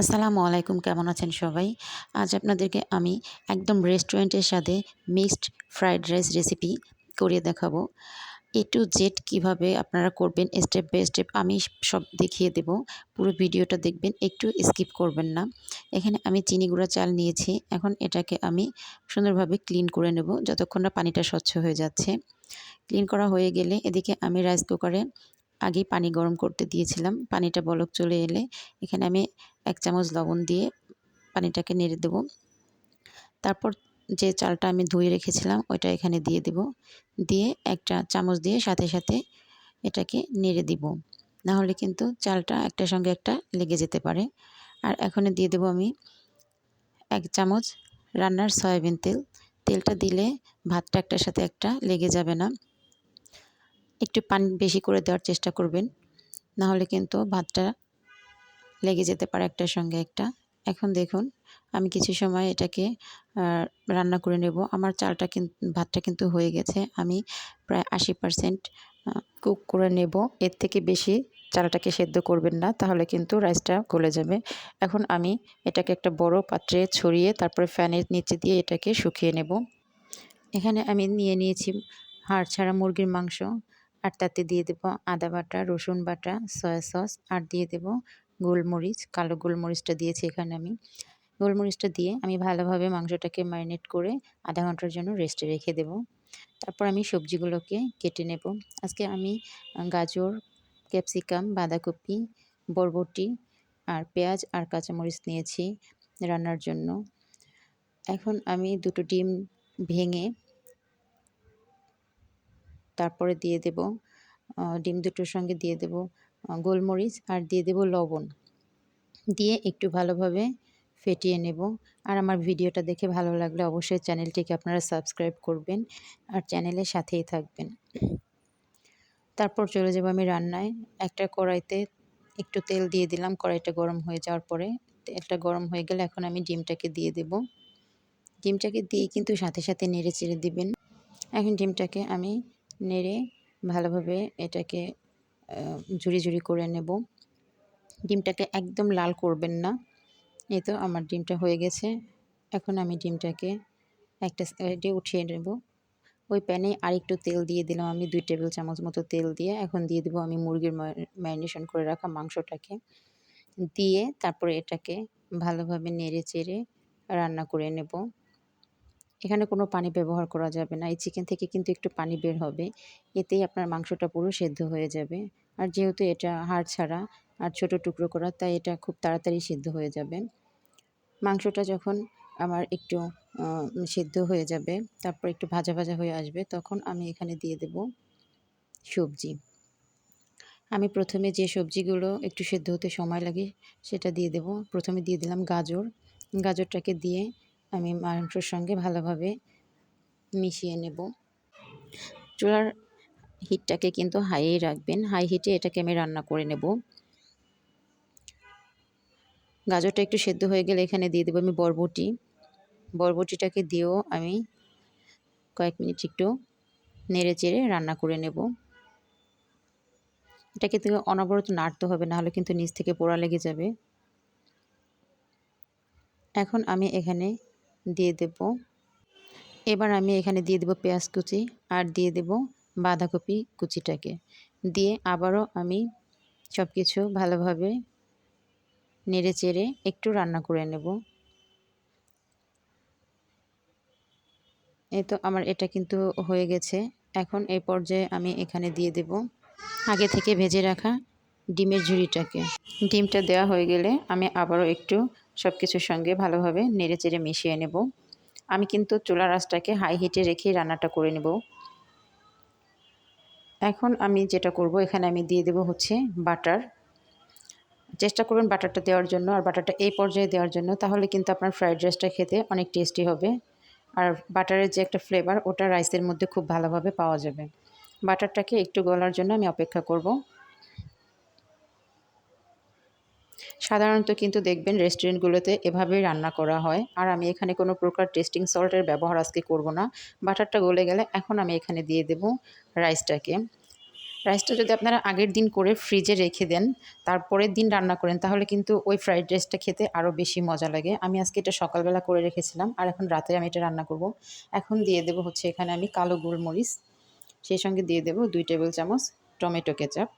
আসসালামু আলাইকুম, কেমন আছেন সবাই? আজ আপনাদেরকে আমি একদম রেস্টুরেন্টের সাথে মিক্সড ফ্রাইড রাইস রেসিপি করে দেখাবো। এ টু জেড কীভাবে আপনারা করবেন স্টেপ বাই স্টেপ আমি সব দেখিয়ে দেব। পুরো ভিডিওটা দেখবেন, একটু স্কিপ করবেন না। এখানে আমি চিনি গুঁড়া চাল নিয়েছি, এখন এটাকে আমি সুন্দরভাবে ক্লিন করে নেব, যতক্ষণ না পানিটা স্বচ্ছ হয়ে যাচ্ছে। ক্লিন করা হয়ে গেলে এদিকে আমি রাইস কুকারে আগেই পানি গরম করতে দিয়েছিলাম। পানিটা বলক চলে এলে এখানে আমি এক চামচ লবণ দিয়ে পানিটাকে নেড়ে দেব। তারপর যে চালটা আমি ধুয়ে রেখেছিলাম ওইটা এখানে দিয়ে দেব। দিয়ে একটা চামচ দিয়ে সাথে সাথে এটাকে নেড়ে দিব। নাহলে কিন্তু চালটা একটার সঙ্গে একটা লেগে যেতে পারে। আর এখানে দিয়ে দেব আমি এক চামচ রান্নার সয়াবিন তেল। তেলটা দিলে ভাতটা একটার সাথে একটা লেগে যাবে না। একটু পানি বেশি করে দেওয়ার চেষ্টা করবেন। নাহলে কিন্তু ভাতটা লেগে যেতে পারে একটার সঙ্গে একটা। এখন দেখুন, আমি কিছু সময় এটাকে রান্না করে নেব। আমার চালটা কিন্তু ভাতটা কিন্তু হয়ে গেছে। আমি প্রায় আশি পারসেন্ট কুক করে নেব। এর থেকে বেশি চালটাকে সেদ্ধ করবেন না, তাহলে কিন্তু রাইসটা গলে যাবে। এখন আমি এটাকে একটা বড় পাত্রে ছড়িয়ে তারপরে ফ্যানের নিচে দিয়ে এটাকে শুকিয়ে নেব। এখানে আমি নিয়ে নিয়েছি হাড় ছাড়া মুরগির মাংস। আর তাতে দিয়ে দেব আদা বাটা, রসুন বাটা, সয়া সস আর দিয়ে দেব গোলমরিচ, কালো গোলমরিচটা দিয়েছি এখানে আমি। গোলমরিচটা দিয়ে আমি ভালোভাবে মাংসটাকে ম্যারিনেট করে আধা ঘণ্টার জন্য রেস্টে রেখে দেব। তারপর আমি সবজিগুলোকে কেটে নেব। আজকে আমি গাজর, ক্যাপসিকাম, বাঁধাকপি, বরবটি আর পেঁয়াজ আর কাঁচামরিচ নিয়েছি রান্নার জন্য। এখন আমি দুটো ডিম ভেঙে তারপরে দিয়ে দেব ডিম দুটোর সঙ্গে দিয়ে দেব গোলমরিচ আর দিয়ে দেব লবণ। দিয়ে একটু ভালোভাবে ফেটিয়ে নেব। আর আমার ভিডিওটা দেখে ভালো লাগলে অবশ্যই চ্যানেলটিকে আপনারা সাবস্ক্রাইব করবেন আর চ্যানেলের সাথেই থাকবেন। তারপর চলে যাব আমি রান্নায়। একটা কড়াইতে একটু তেল দিয়ে দিলাম, কড়াইটা গরম হয়ে যাওয়ার পরে তেলটা গরম হয়ে গেলে এখন আমি ডিমটাকে দিয়ে দেব। ডিমটাকে দিয়ে কিন্তু সাথে সাথে নেড়ে চেড়ে দিবেন। এখন ডিমটাকে আমি নেড়ে ভালোভাবে এটাকে ঝুড়ি ঝুড়ি করে নেব। ডিমটাকে একদম লাল করবেন না। এই তো আমার ডিমটা হয়ে গেছে। এখন আমি ডিমটাকে একটা সাইডে উঠিয়ে নেব। ওই প্যানে আরেকটু তেল দিয়ে দিলাম আমি, দুই টেবিল চামচ মতো তেল দিয়ে। এখন দিয়ে দেবো আমি মুরগির ম্যারিনেশন করে রাখা মাংসটাকে। দিয়ে তারপরে এটাকে ভালোভাবে নেড়ে চেড়ে রান্না করে নেব। এখানে কোনো পানি ব্যবহার করা যাবে না। এই চিকেন থেকে কিন্তু একটু পানি বের হবে। এতেই আপনার মাংসটা পুরো সেদ্ধ হয়ে যাবে। আর যেহেতু এটা হাড় ছাড়া আর ছোট টুকরো করা, তাই এটা খুব তাড়াতাড়ি সিদ্ধ হয়ে যাবে। মাংসটা যখন আমার একটু সিদ্ধ হয়ে যাবে, তারপর একটু ভাজা ভাজা হয়ে আসবে, তখন আমি এখানে দিয়ে দেব সবজি। আমি প্রথমে যে সবজিগুলো একটু সেদ্ধ হতে সময় লাগে, সেটা দিয়ে দেব। প্রথমে দিয়ে দিলাম গাজর। গাজরটাকে দিয়ে আমি মাংসর সঙ্গে ভালোভাবে মিশিয়ে নেব। চুলার হিটটাকে কিন্তু হাইয়েই রাখবেন। হাই হিটে এটাকে আমি রান্না করে নেব। গাজরটা একটু সেদ্ধ হয়ে গেলে এখানে দিয়ে দেবো আমি বরবটি। বরবটিটাকে দিয়েও আমি কয়েক মিনিট একটু নেড়ে চেড়ে রান্না করে নেব। এটাকে থেকে অনবরত নাড়তে হবে, নাহলে কিন্তু নিচ থেকে পোড়া লেগে যাবে। এখন আমি এখানে দিয়ে দেব। এবার আমি এখানে দিয়ে দেব পেঁয়াজ কুচি আর দিয়ে দেব বাঁধাকপি কুচিটাকে। দিয়ে আবারও আমি সব কিছু ভালোভাবে নেড়ে চেড়ে একটু রান্না করে নেব। এই তো আমার এটা কিন্তু হয়ে গেছে। এখন এই পর্যায়ে আমি এখানে দিয়ে দেব আগে থেকে ভেজে রাখা ডিমের ঝুড়িটাকে ডিমটা দেওয়া হয়ে গেলে আমি আবারও একটু সব কিছুর সঙ্গে ভালোভাবে নেড়ে চেড়ে মিশিয়ে নেব। আমি কিন্তু চুলা রাসটাকে হাই হিটে রেখেই রান্নাটা করে নেব। এখন আমি যেটা করব, এখানে আমি দিয়ে দেব হচ্ছে বাটার। চেষ্টা করবেন বাটারটা দেওয়ার জন্য, আর বাটারটা এই পর্যায়ে দেওয়ার জন্য, তাহলে কিন্তু আপনার ফ্রাইড রাইসটা খেতে অনেক টেস্টি হবে। আর বাটারের যে একটা ফ্লেভার ওটা রাইসের মধ্যে খুব ভালোভাবে পাওয়া যাবে। বাটারটাকে একটু গলার জন্য আমি অপেক্ষা করব। সাধারণত কিন্তু দেখবেন রেস্টুরেন্টগুলোতে এভাবেই রান্না করা হয়। আর আমি এখানে কোনো প্রকার টেস্টিং সল্টের ব্যবহার আজকে করব না। বাটারটা গলে গেলে এখন আমি এখানে দিয়ে দেব রাইসটাকে রাইসটা যদি আপনারা আগের দিন করে ফ্রিজে রেখে দেন, তারপরের দিন রান্না করেন, তাহলে কিন্তু ওই ফ্রাইড রাইসটা খেতে আরও বেশি মজা লাগে। আমি আজকে এটা সকালবেলা করে রেখেছিলাম, আর এখন রাতে আমি এটা রান্না করব। এখন দিয়ে দেবো হচ্ছে এখানে আমি কালো গোলমরিচ। সেই সঙ্গে দিয়ে দেবো দুই টেবিল চামচ টমেটো কেচাপ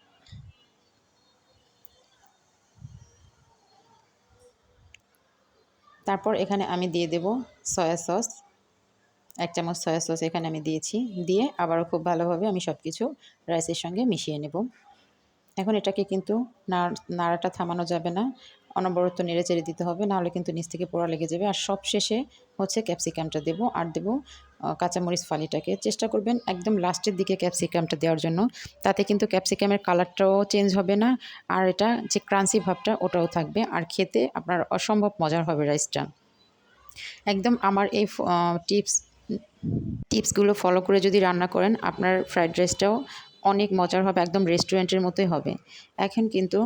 তারপর এখানে আমি দিয়ে দেব সয়া সস। এক চামচ সয়া সস এখানে আমি দিয়েছি। দিয়ে আবারও খুব ভালোভাবে আমি সব কিছু রাইসের সঙ্গে মিশিয়ে নেব। এখন এটাকে কিন্তু নাড়াটা থামানো যাবে না। অনবরত নেড়ে চেড়ে দিতে হবে, নাহলে কিন্তু নিচ থেকে পোড়া লেগে যাবে। আর সব শেষে হচ্ছে ক্যাপসিকামটা দেব। আর দেবো কাঁচামরিচ ফালিটাকে। চেষ্টা করবেন একদম লাস্টের দিকে ক্যাপসিকামটা দেওয়ার জন্য। তাতে কিন্তু ক্যাপসিকামের কালারটাও চেঞ্জ হবে না। আর এটা যে ক্রান্সি ভাবটা, ওটাও থাকবে। আর খেতে আপনার অসম্ভব মজার হবে রাইসটা। একদম আমার এই টিপস, টিপসগুলো ফলো করে যদি রান্না করেন, আপনার ফ্রাইড রাইসটাও অনেক মজার হবে, একদম রেস্টুরেন্টের মতোই হবে। এখন কিন্তু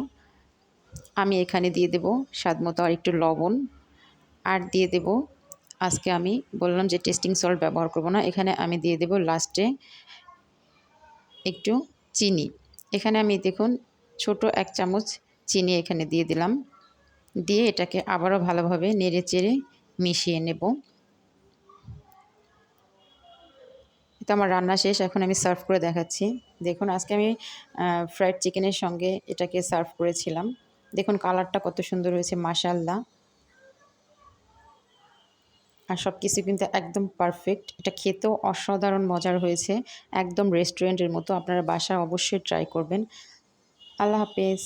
আমি এখানে দিয়ে দেব স্বাদ মতো আর একটু লবণ। আর দিয়ে দেব আজকে আমি বললাম যে টেস্টিং সল্ট ব্যবহার করব না। এখানে আমি দিয়ে দেব লাস্টে একটু চিনি। এখানে আমি দেখুন ছোট এক চামচ চিনি এখানে দিয়ে দিলাম। দিয়ে এটাকে আবারও ভালোভাবে নেড়ে চেড়ে মিশিয়ে নেব। তো আমার রান্না শেষ, এখন আমি সার্ভ করে দেখাচ্ছি। দেখুন, আজকে আমি ফ্রাইড চিকেনের সঙ্গে এটাকে সার্ভ করেছিলাম। দেখুন, কালারটা কত সুন্দর হয়েছে মাশাল্লাহ আর সব কিছু কিন্তু একদম পারফেক্ট এটা খেতেও অসাধারণ মজার হয়েছে। একদম রেস্টুরেন্টের মতো আপনারা বাসায় অবশ্যই ট্রাই করবেন। আল্লাহ হাফেজ।